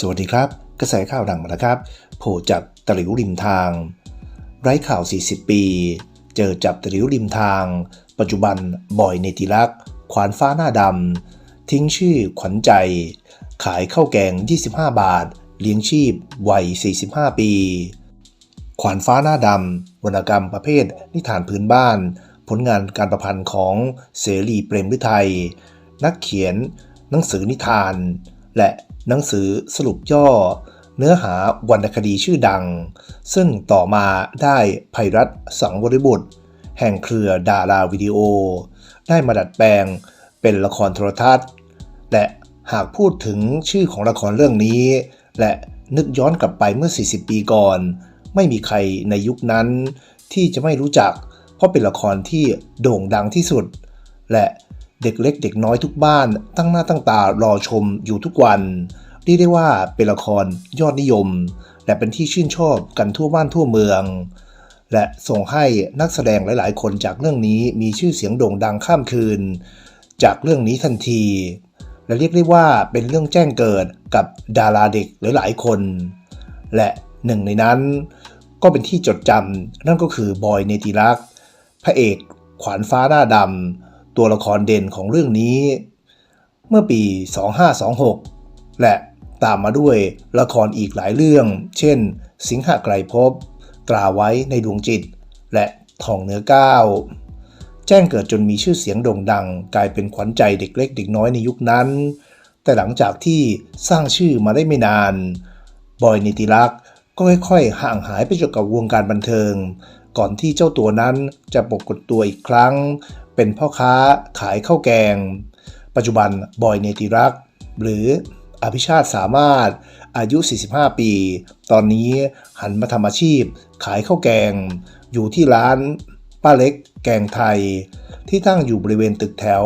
สวัสดีครับ กระแสข่าวดังมาแล้วครับ โผล่จับตะหลิวริมทาง ไร้ข่าว 40 ปี เจอจับตะหลิวริมทาง ปัจจุบันบ่อยเนติรักษ์ขวานฟ้าหน้าดำ ทิ้งชื่อขวัญใจ ขายข้าวแกง 25 บาท เลี้ยงชีพวัย 45 ปี ขวานฟ้าหน้าดำวรรณกรรมประเภทนิทานพื้นบ้าน ผลงานการประพันธ์ของเสรีเปรมฤทัยนักเขียน หนังสือนิทาน และหนังสือสรุปย่อ เนื้อหาวรรณคดีชื่อดัง ซึ่งต่อมาได้ภัยรัฐสังวริบุตร แห่งเครือดาราวิดีโอ ได้มาดัดแปลงเป็นละครโทรทัศน์ และหากพูดถึงชื่อของละครเรื่องนี้ และนึกย้อนกลับไปเมื่อ 40 ปีก่อน ไม่มีใครในยุคนั้นที่จะไม่รู้จัก เพราะเป็นละครที่โด่งดังที่สุด และ เด็กเล็กเด็กน้อยทุกบ้านตั้งหน้าตั้งตารอชมอยู่ทุกวันเรียกได้ว่าเป็นละครยอดนิยม และเป็นที่ชื่นชอบกันทั่วบ้านทั่วเมือง และส่งให้นักแสดงหลาย ๆ คนจากเรื่องนี้มีชื่อเสียงโด่งดังข้ามคืน จากเรื่องนี้ทันที และเรียกได้ว่าเป็นเรื่องแจ้งเกิดกับดาราเด็กหลาย ๆ คน และหนึ่งในนั้น ก็เป็นที่จดจำนั่นก็คือบอยเนติรักษ์พระเอกขวานฟ้าหน้าดำ ตัวละครเด่นของเรื่องนี้ เมื่อปี 2526 และตามมาด้วยละครอีกหลายเรื่อง เช่น สิงหไกรภพตราไว้ในดวงจิต และทองเนื้อก้าวแจ้งเกิดจนมีชื่อเสียงโด่งดัง กลายเป็นขวัญใจเด็กเล็กเด็กน้อยในยุคนั้น แต่หลังจากที่สร้างชื่อมาได้ไม่นาน บอยนิติรักษ์ก็ค่อยๆ ห่างหายไปจากกับวงการบันเทิง ก่อนที่เจ้าตัวนั้นจะปรากฏตัวอีกครั้ง เป็นพ่อค้าขายข้าวแกง ปัจจุบันบอยเนติรัก หรืออภิชาติสามารถอายุ 45 ปี ตอนนี้หันมาทำอาชีพ ขายข้าวแกง อยู่ที่ร้านป้าเล็กแกงไทย ที่ตั้งอยู่บริเวณตึกแถว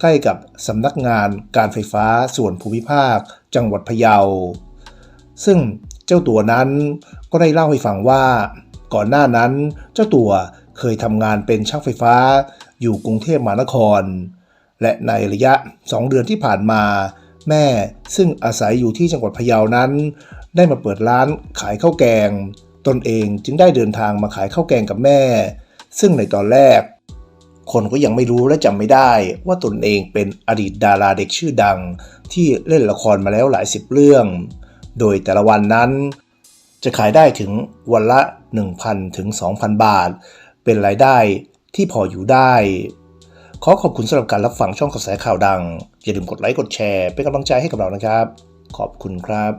ใกล้กับสำนักงานการไฟฟ้าส่วนภูมิภาค จังหวัดพะเยา ซึ่งเจ้าตัวนั้นก็ได้เล่าให้ฟังว่า ก่อนหน้านั้นเจ้าตัวเคยทำงานเป็นช่างไฟฟ้า อยู่กรุงเทพมหานคร และในระยะ 2 เดือนที่ผ่านมา แม่ซึ่งอาศัยอยู่ที่จังหวัดพะเยานั้น ได้มาเปิดร้านขายข้าวแกง ตนเองจึงได้เดินทางมาขายข้าวแกงกับแม่ ซึ่งในตอนแรก คนก็ยังไม่รู้และจำไม่ได้ว่าตนเองเป็นอดีตดาราเด็กชื่อดัง ที่เล่นละครมาแล้วหลายสิบเรื่อง โดยแต่ละวันนั้นจะขายได้ถึงวันละ 1,000 ถึง 2,000 บาท เป็นรายได้ ที่พออยู่ได้ ขอขอบคุณสำหรับการรับฟังช่องกระแสข่าวดัง อย่าลืมกดไลค์กดแชร์เป็นกำลังใจให้กับเรานะครับ ขอบคุณครับ